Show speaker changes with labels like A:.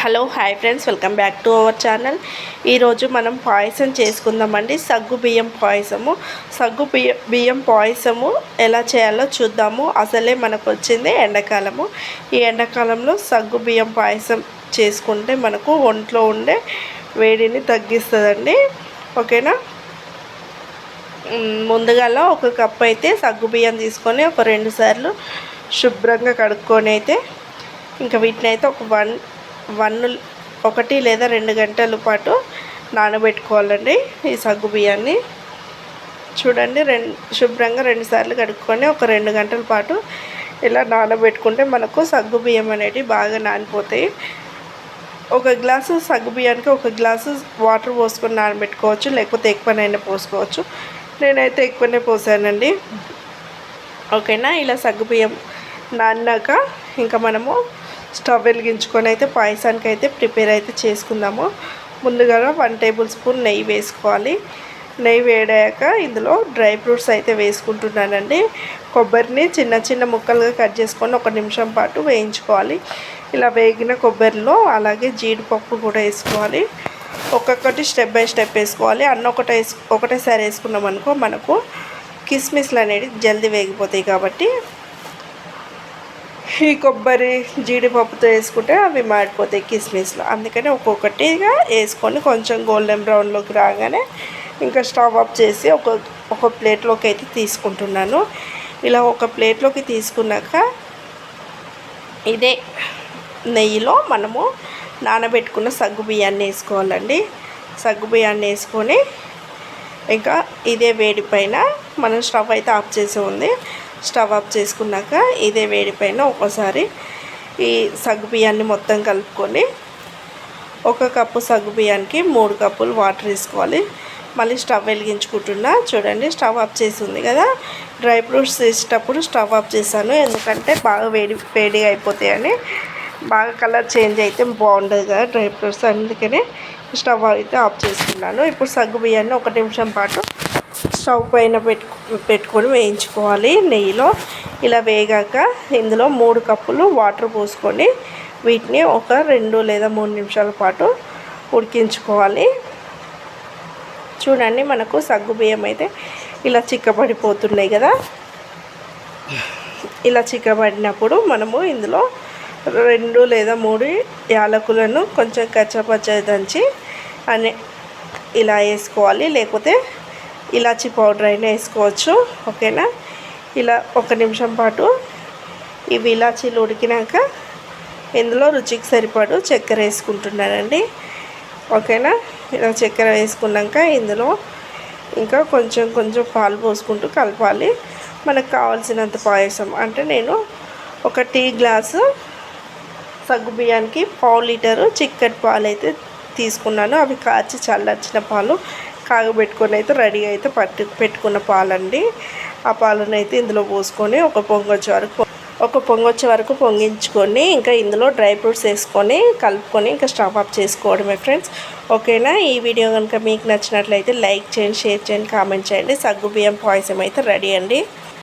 A: Hello hi friends. Welcome back to our channel. ఈరోజు మనం పాయసం చేసుకుందామండి. సగ్గు బియ్యం పాయసము. సగ్గు బియ్య బియ్యం పాయసము ఎలా చేయాలో చూద్దాము. అసలే మనకు వచ్చింది ఎండాకాలము. ఈ ఎండాకాలంలో సగ్గు బియ్యం పాయసం చేసుకుంటే మనకు ఒంట్లో ఉండే వేడిని తగ్గిస్తుందండి. ఓకేనా? మ్, ముందుగాల ఒక కప్ అయితే సగ్గు బియ్యం తీసుకొని ఒక రెండు సార్లు శుభ్రంగా కడుక్కొని అయితే ఇంకా వీటిని అయితే ఒక వన్ వన్ ఒకటి లేదా రెండు గంటల పాటు నానబెట్టుకోవాలండి ఈ సగ్గు బియ్యాన్ని. చూడండి రెండు శుభ్రంగా రెండు సార్లు కడుక్కొని ఒక రెండు గంటల పాటు ఇలా నానబెట్టుకుంటే మనకు సగ్గు బియ్యం అనేటివి బాగా నానిపోతాయి. ఒక గ్లాసు సగ్గు బియ్యానికి ఒక గ్లాసు వాటర్ పోసుకొని నానబెట్టుకోవచ్చు లేకపోతే ఎక్కువనైనా పోసుకోవచ్చు. నేనైతే ఎక్కువనే పోసానండి. ఓకేనా? ఇలా సగ్గు బియ్యం నాన్నాక ఇంకా మనము స్టవ్ వెలిగించుకొని అయితే పాయసానికి అయితే ప్రిపేర్ అయితే చేసుకుందాము. ముందుగా వన్ టేబుల్ స్పూన్ నెయ్యి వేసుకోవాలి. నెయ్యి వేడాక ఇందులో డ్రై ఫ్రూట్స్ అయితే వేసుకుంటున్నానండి. కొబ్బరిని చిన్న చిన్న ముక్కలుగా కట్ చేసుకొని ఒక నిమిషం పాటు వేయించుకోవాలి. ఇలా వేగిన కొబ్బరిలో అలాగే జీడిపప్పు కూడా వేసుకోవాలి. ఒక్కొక్కటి స్టెప్ బై స్టెప్ వేసుకోవాలి. అన్న ఒకటే వేసు ఒకటేసారి వేసుకున్నాం అనుకో మనకు కిస్మిస్లు అనేవి జల్దీ వేగిపోతాయి కాబట్టి ఈ కొబ్బరి జీడిపప్పుతో వేసుకుంటే అవి మాడిపోతాయి కిస్మిస్లో. అందుకని ఒక్కొక్కటిగా వేసుకొని కొంచెం గోల్డెన్ బ్రౌన్లోకి రాగానే ఇంకా స్టవ్ ఆఫ్ చేసి ఒక ఒక ప్లేట్లోకి అయితే తీసుకుంటున్నాను. ఇలా ఒక ప్లేట్లోకి తీసుకున్నాక ఇదే నెయ్యిలో మనము నానబెట్టుకున్న సగ్గు బియ్యాన్ని వేసుకోవాలండి. సగ్గు బియ్యాన్ని వేసుకొని ఇంకా ఇదే వేడి పైన మనం స్టవ్ అయితే ఆఫ్ చేసి ఉంది. స్టవ్ ఆఫ్ చేసుకున్నాక ఇదే వేడి పైన ఒకసారి ఈ సగ్గు బియ్యాన్ని మొత్తం కలుపుకొని ఒక కప్పు సగ్గు బియ్యానికి మూడు కప్పులు వాటర్ వేసుకోవాలి. మళ్ళీ స్టవ్ వెలిగించుకుంటున్నా. చూడండి స్టవ్ ఆఫ్ చేసింది కదా. డ్రై ఫ్రూట్స్ చేసేటప్పుడు స్టవ్ ఆఫ్ చేశాను. ఎందుకంటే బాగా వేడి వేడిగా అయిపోతాయని. బాగా కలర్ చేంజ్ అయితే బాగుండదు కదా డ్రై ఫ్రూట్స్. అందుకనే స్టవ్ అయితే ఆఫ్ చేసుకున్నాను. ఇప్పుడు సగ్గు బియ్యాన్ని ఒక నిమిషం పాటు స్టవ్ పైన పెట్టు పెట్టుకొని వేయించుకోవాలి నెయ్యిలో. ఇలా వేగాక ఇందులో మూడు కప్పులు వాటర్ పోసుకొని వీటిని ఒక రెండు లేదా మూడు నిమిషాల పాటు ఉడికించుకోవాలి. చూడండి మనకు సగ్గు బియ్యం అయితే ఇలా చిక్కబడిపోతున్నాయి కదా. ఇలా చిక్కబడినప్పుడు మనము ఇందులో రెండు లేదా మూడు యాలకులను కొంచెం కచ్చపచ్చ దంచి అనే ఇలా వేసుకోవాలి. లేకపోతే ఇలాచి పౌడర్ అయినా వేసుకోవచ్చు ఓకేనా? ఇలా ఒక నిమిషం పాటు ఇవి ఇలాచీలు ఉడికినాక ఇందులో రుచికి సరిపడు చక్కెర వేసుకుంటున్నానండి ఓకేనా? ఇలా చక్కెర వేసుకున్నాక ఇందులో ఇంకా కొంచెం కొంచెం పాలు పోసుకుంటూ కలపాలి. మనకు కావాల్సినంత పాయసం అంటే నేను ఒక టీ గ్లాసు సగ్గు బియ్యానికి పావు లీటరు చిక్కటి పాలు అయితే తీసుకున్నాను. అవి కాచి చల్లార్చిన పాలు కాగబెట్టుకొని అయితే రెడీ అయితే పట్టు పెట్టుకున్న పాలండి. ఆ పాలను అయితే ఇందులో పోసుకొని ఒక పొంగొచ్చే వరకు ఒక పొంగొచ్చే వరకు పొంగించుకొని ఇంకా ఇందులో డ్రై ఫ్రూట్స్ వేసుకొని కలుపుకొని ఇంకా స్టవ్ ఆఫ్ చేసుకోవడమే ఫ్రెండ్స్. ఓకేనా? ఈ వీడియో కనుక మీకు నచ్చినట్లయితే లైక్ చేయండి షేర్ చేయండి కామెంట్ చేయండి. సగ్గు బియ్యం పాయసం అయితే రెడీ అండి.